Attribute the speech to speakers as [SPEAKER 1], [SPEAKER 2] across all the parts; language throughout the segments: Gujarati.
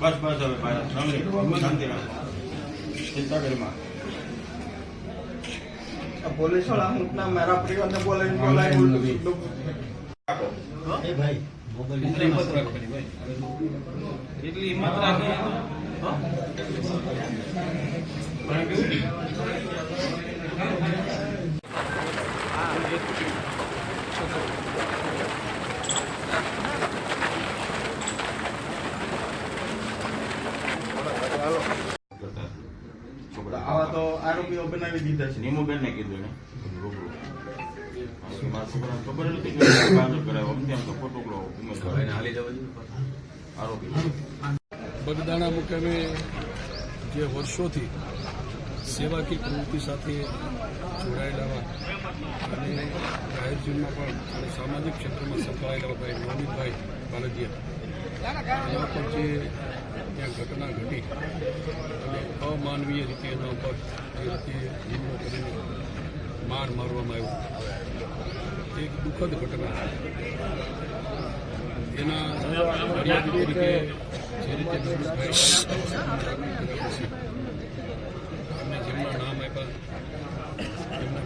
[SPEAKER 1] બસ બસ હવે ભાઈ શાંતિ શાંતિ રાખો. ચિંતા કરીમાં
[SPEAKER 2] પોલીસવાળા અમુક ના મારા પરિવારને બોલાવી
[SPEAKER 3] એ ભાઈ
[SPEAKER 4] એટલી હિંમત રાખી
[SPEAKER 2] બનાવી દીધા છે.
[SPEAKER 1] નીમુબેન ને કીધું ને મારા છોકરાને ખબર નથી કે બાજુ કરાવ્યો આમ તેમ તો ઉમેદવાર. આરોપી.
[SPEAKER 5] બગદાણા મુકામે જે વર્ષોથી સેવાકી પ્રવૃત્તિ સાથે જોડાયેલા અને જાહેર જીવનમાં પણ અને સામાજિક ક્ષેત્રમાં સંકળાયેલા ભાઈ મોહિતભાઈ બાલદિયા એના પર જે ત્યાં ઘટના ઘટી અને અમાનવીય રીતે એના ઉપર જે રીતે હુમલો કરીને માર મારવામાં આવ્યો. એક દુઃખદ ઘટના. એના મર્યાદિત રીતે જે રીતે અમને જેમના નામ આપ્યા, એમના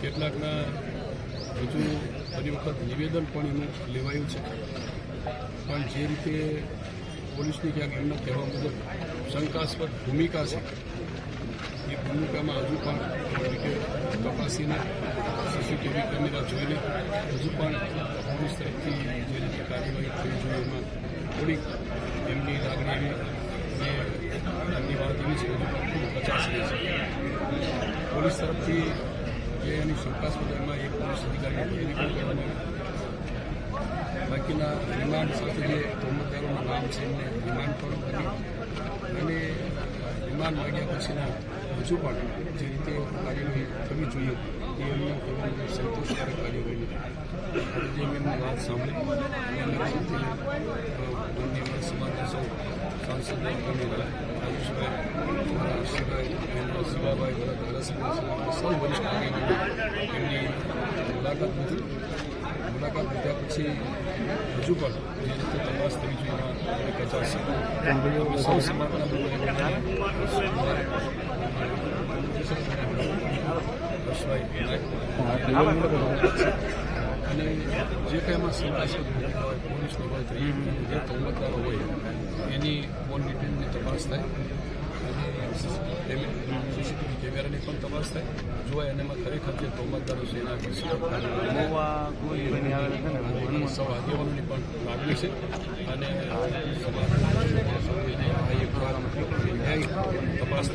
[SPEAKER 5] કેટલાકના હજુ ફરી વખત નિવેદન પણ એનું લેવાયું છે. પણ જે રીતે પોલીસની ક્યાંક એમના કહેવા મુજબ શંકાસ્પદ ભૂમિકા છે, એ ભૂમિકામાં હજુ પણ એ તપાસીને સીસીટીવી કેમેરા જોઈને હજુ પણ પોલીસ તરફથી જે રીતે કાર્યવાહી થઈ જોઈએ એમાં થોડીક એમની લાગણી એવી અને એમની વાત એવી છે, હજુ પણ ખૂબ પચાસ રહી છે. પોલીસ તરફથી જે એની શંકાસ્પદ એમાં એક પોલીસ અધિકારીને બાકીના રિમાન્ડ સાથે જે તોમતદારોના નામ છે એમને રિમાન્ડ પણ કરી અને રિમાન્ડ માગ્યા પછીના હજુ પણ જે રીતે કાર્યવાહી થવી જોઈએ એ એમના કરવાની સંતોષકારક કાર્યવાહી આજે જે એમની વાત સાંભળી અને એના સાથે બંને સૌ સાંસદો ગણેલા આયુષભાઈ મારા હર્ષભાઈ એમના શિવાભાઈ ધારાસભ્ય સૌ વરિષ્ઠ એમની મુલાકાત લીધી. મુલાકાત લીધા પછી હજુ પણ જે રીતે તપાસ થવી જોઈએ કચાશે સૌ સમાજના અને જે કંઈ એમાં શંકાસ્પદ ભૂમિકા હોય પોલીસની હોય જે તોમતદારો હોય એની ફોન ડિટેલની તપાસ થાય. કેમેરાની પણ તપાસ થાય જોવાય અને એમાં. ખરેખર જે તોમતદારો છે પણ લાગણી છે અને તપાસ